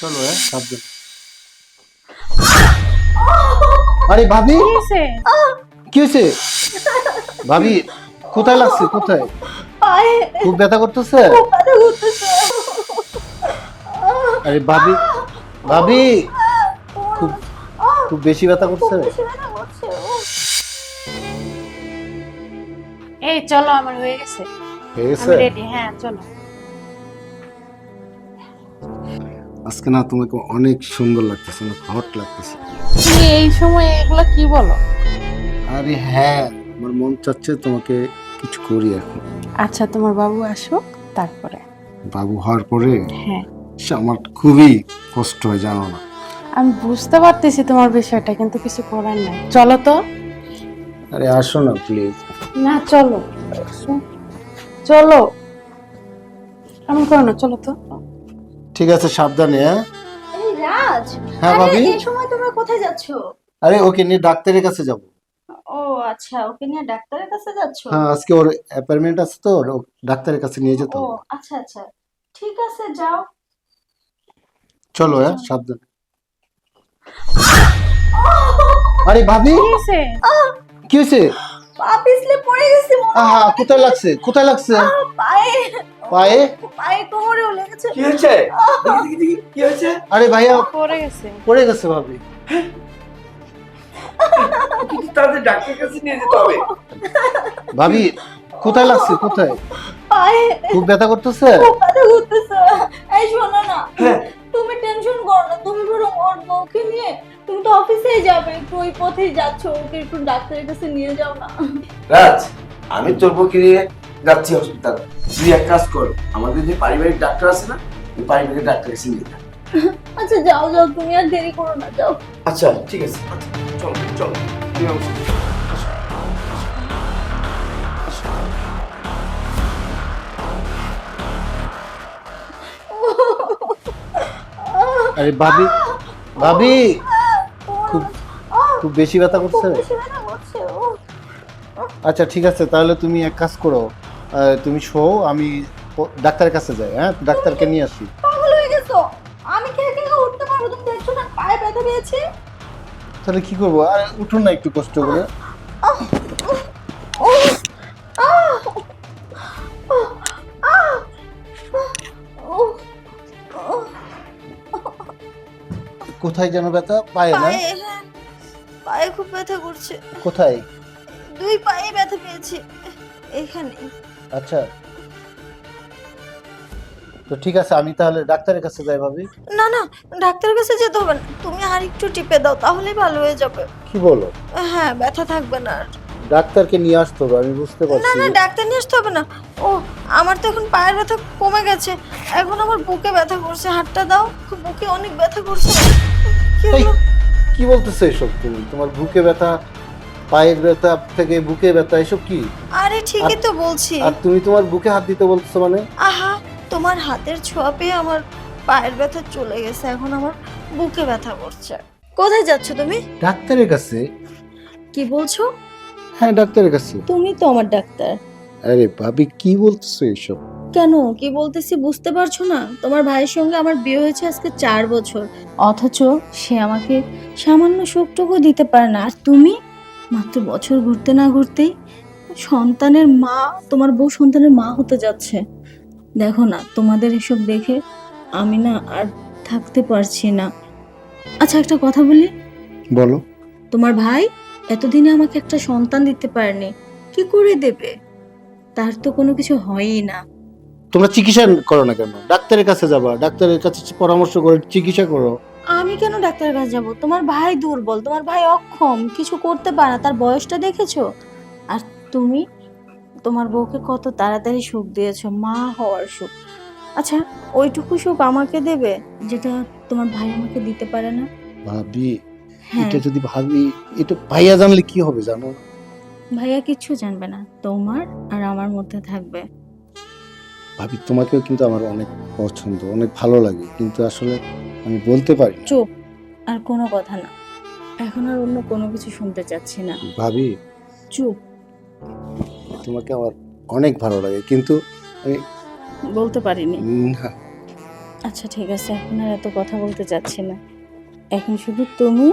চলো হ্যাঁ সাবধান। আরে ভাবি! কি হয়েছে? ভাবি কোথায় লাগছে কোথায়? খুব ব্যথা করতেছে? আরে ভাবি ভাবি! খুব খুব বেশি ব্যথা করছে। এই চলো আমার হয়ে গেছে। হয়ে গেছে? রেডি হ্যাঁ চলো। আজকে না তোমাকে অনেক সুন্দর লাগতেছে অনেক হট লাগতেছে। তুমি এই সময় এগুলো কি বলো? আরে হ্যাঁ আমার মন চাচ্ছে তোমাকে কিছু করি এখন। আচ্ছা তোমার বাবু আসুক তারপরে। বাবু হওয়ার পরে? হ্যাঁ। সে আমার খুবই কষ্ট হয় জানো না। আমি বুঝতে পারতেছি তোমার বিষয়টা কিন্তু কিছু করার নাই। চলো তো। আরে আসো না প্লিজ না চলো। চলো। এমন করো না চলো তো। ঠিক আছে সাবধানে হ্যাঁ? রাজ হ্যাঁ, আরে, ভাবি? এই সময় তোমরা কোথায় যাচ্ছ? আরে ওকে নিয়ে ডাক্তারের কাছে যাব। ও আচ্ছা ওকে নিয়ে ডাক্তারের কাছে যাচ্ছ? হ্যাঁ আজকে ওর অ্যাপয়েন্টমেন্ট আছে তো ওর ডাক্তারের কাছে নিয়ে যেতে ও হবে। আচ্ছা আচ্ছা ঠিক আছে যাও। চলো হ্যাঁ সাবধানে। আরে ভাবি? কি হয়েছে? কি হয়েছে পা পিছলে পড়ে গেছি আহা কোথায় লাগছে? কোথায় লাগছে? পায়ে। পায়ে? পায়ে কোমরেও লেগেছে কি হয়েছে? কি হয়েছে? আরে ভাইয়া পড়ে গেছে। পড়ে গেছে ভাবি। তাদের ডাক্তারের কাছে নিয়ে যেতে হবে। ভাবি কোথায় লাগছে? কোথায়? পায়ে। খুব ব্যথা করতেছে? খুব ব্যথা করতেছে। এই শোনো না। হ্যাঁ। তুমি টেনশন করো না। তুমি বরং ওর বউকে নিয়ে তুমি তো অফিসেই যাবে একটু ওই পথেই যাচ্ছ ওকে একটু ডাক্তারের কাছে নিয়ে যাও না। রাজ আমি তোর নিয়ে যাচ্ছি হসপিটাল তুই এক কাজ কর আমাদের যে পারিবারিক ডাক্তার আছে না ওই পারিবারিক ডাক্তার কাছে নিয়ে যা। আচ্ছা যাও যাও তুমি আর দেরি করো না যাও। আচ্ছা ঠিক আছে আচ্ছা, চল চল তুমি আমার সাথে চল। আরে ভাবি ভাবি খুব খুব বেশি ব্যথা করছে? আচ্ছা ঠিক আছে তাহলে তুমি এক কাজ করো তুমি শো আমি ডাক্তারের কাছে যাই হ্যাঁ? ডাক্তারকে নিয়ে আসি। পাগল হয়ে গেছো। আমি কি কে উঠতে পারব? তুমি দেখছ না পায়ে ব্যথা পেয়েছে? তাহলে কি করব? আর উঠুন না একটু কষ্ট করে। কোথায় যেন ব্যথা? পায়ে না? পায়ে হ্যাঁ, পায়ে খুব ব্যথা করছে। কোথায়? দুই পায়ে ব্যথা পেয়েছি। এখানে। আচ্ছা। তো ঠিক আছে আমি তাহলে ডাক্তারের কাছে যাই ভাবি। না না ডাক্তারের কাছে যেতে হবে না। তুমি আর একটু টিপে দাও তাহলেই ভালো হয়ে যাবে। কি বলো? হ্যাঁ ব্যথা থাকবে না আর। ডাক্তারকে নিয়ে আসতে হবে আমি বুঝতে না পারছি। না না ডাক্তার নিয়ে আসতে হবে না। ও আমার তো এখন পায়ের ব্যথা কমে গেছে। এখন আমার বুকে ব্যথা করছে। হাতটা দাও বুকে অনেক ব্যথা করছে। এই, কি বলতেছো এসব তুমি? তোমার বুকে ব্যথা পায়ের ব্যথা থেকে বুকে ব্যথা এসব কি? আরে ঠিকই তো বলছি। আর তুমি তোমার বুকে হাত দিতে বলতেছো মানে? আহা তোমার হাতের ছোঁয়া পেয়ে আমার পায়ের ব্যথা চলে গেছে এখন আমার বুকে ব্যথা করছে। কোথায় যাচ্ছ তুমি? ডাক্তারের কাছে। কি বলছো? হ্যাঁ ডাক্তারের কাছে। তুমি তো আমার ডাক্তার। আরে ভাবি কি বলতেছো এসব? কেন? কি বলতেছি বুঝতে পারছ না? তোমার ভাইয়ের সঙ্গে আমার বিয়ে হয়েছে আজকে চার বছর। অথচ সে আমাকে সামান্য সুখটুকু দিতে পারে না। আর তুমি? মাত্র বছর ঘুরতে না ঘুরতেই সন্তানের মা তোমার বউ সন্তানের মা হতে যাচ্ছে। দেখো না তোমাদের এসব দেখে আমি না আর থাকতে পারছি না। আচ্ছা একটা কথা বলি? বলো। তোমার ভাই এতদিনে আমাকে একটা সন্তান দিতে পারেনি। কি করে দেবে? তার তো কোনো কিছু হয়ই না। তোমরা চিকিৎসা করো না কেন? ডাক্তারের কাছে যাবা ডাক্তারের কাছে পরামর্শ করে চিকিৎসা করো। আমি কেন ডাক্তারের কাছে যাব? তোমার ভাই দুর্বল তোমার ভাই অক্ষম কিছু করতে পারে না তার বয়সটা দেখেছ? আর তুমি? তোমার বউকে কত তাড়াতাড়ি সুখ দিয়েছ মা হওয়ার সুখ। আচ্ছা ওইটুকু সুখ আমাকে দেবে যেটা তোমার ভাই আমাকে দিতে পারে না? ভাবি হ্যাঁ। এটা যদি ভাবি এটা ভাইয়া জানলে কি হবে জানো? ভাইয়া কিচ্ছু জানবে না তোমার আর আমার মধ্যে থাকবে। ভাবি তোমাকেও কিন্তু আমার অনেক পছন্দ অনেক ভালো লাগে। কিন্তু আসলে আমি বলতে পারি না। চুপ আর কোনো কথা না। এখন আর অন্য কোনো কিছু শুনতে চাচ্ছি না। ভাবি চুপ। তোমাকে আমার অনেক ভালো লাগে কিন্তু আমি বলতে পারিনি। না। আচ্ছা ঠিক আছে এখন আর এত কথা বলতে চাচ্ছি না। এখন শুধু তুমি